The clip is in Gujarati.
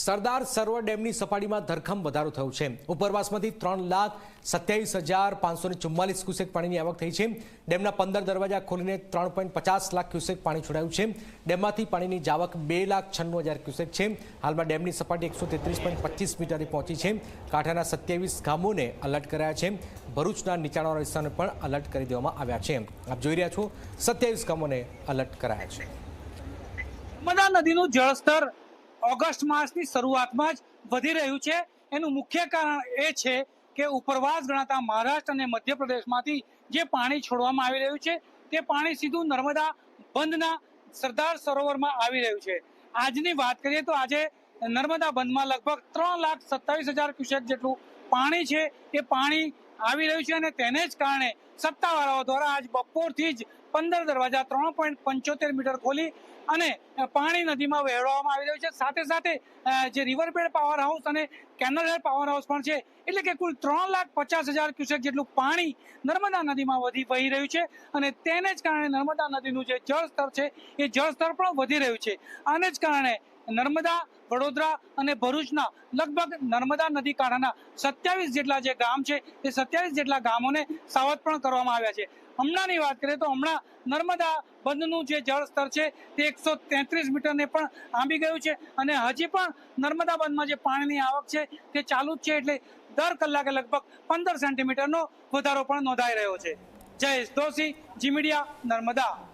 સરદાર સરોવર ડેમની સપાટીમાં ધરખમ વધારો થયો છે. ઉપરવાસમાંથી ત્રણ લાખ સત્યાવીસ હજાર પાંચસો ચુમ્માલીસ ક્યુસેક પાણીની આવક થઈ છે. ડેમના પંદર દરવાજા ખોલીને ત્રણ પોઈન્ટ પચાસ લાખ ક્યુસેક પાણી છોડાયું છે. ડેમમાંથી પાણીની જાવક બે લાખ છન્નું હજાર ક્યુસેક છે. હાલમાં ડેમની સપાટી એકસો તેત્રીસ પોઈન્ટ પચીસ મીટરે પહોંચી છે. કાંઠાના સત્યાવીસ ગામોને અલર્ટ કરાયા છે. ભરૂચના નીચાણવાળા વિસ્તારને પણ અલર્ટ કરી દેવામાં આવ્યા છે. આપ જોઈ રહ્યા છો, સત્યાવીસ ગામોને અલર્ટ કરાયા છે. નર્મદા નદીનું જળસ્તર ઓગસ્ટ માસની શરૂઆતમાં જ વધી રહ્યું છે. એનું મુખ્ય કારણ એ છે કે ઉપરવાસ ગણાતા મહારાષ્ટ્ર અને મધ્યપ્રદેશમાંથી જે પાણી છોડવામાં આવી રહ્યું છે, તે પાણી સીધું નર્મદા બંધના સરદાર સરોવરમાં આવી રહ્યું છે. આજની વાત કરીએ તો આજે નર્મદા બંધમાં લગભગ ત્રણ લાખ સત્તાવીસ હજાર ક્યુસેક જેટલું પાણી છે. એ પાણી આવી રહ્યું છે અને તેને જ કારણે સત્તાવાળાઓ દ્વારા આજ બપોરથી જ પંદર દરવાજા ત્રણ પોઈન્ટ પંચોતેર મીટર ખોલી અને પાણી નદીમાં વહેવડાવવામાં આવી રહ્યું છે. સાથે સાથે જે રિવરબેડ પાવર હાઉસ અને કેનલ હેડ પાવર હાઉસ પણ છે, એટલે કે કુલ ત્રણ લાખ પચાસ હજાર ક્યુસેક જેટલું પાણી નર્મદા નદીમાં વધી, વહી રહ્યું છે અને તેને જ કારણે નર્મદા નદીનું જે જળસ્તર છે, એ જળસ્તર પણ વધી રહ્યું છે. આને જ કારણે નર્મદા, વડોદરા અને ભરૂચના લગભગ નર્મદા નદી કાંઠાના સત્યાવીસ જેટલા જે ગામ છે, એ સત્યાવીસ જેટલા ગામોને સાવધ પણ કરવામાં આવ્યા છે. હમણાંની વાત કરીએ તો હમણાં નર્મદા બંધનું જે જળસ્તર છે, તે એકસો તેત્રીસ મીટરને પણ આંબી ગયું છે અને હજી પણ નર્મદા બંધમાં જે પાણીની આવક છે, તે ચાલુ જ છે એટલે દર કલાકે લગભગ પંદર સેન્ટીમીટરનો વધારો પણ નોંધાઈ રહ્યો છે. Jayesh Doshi Zee media, Narmada.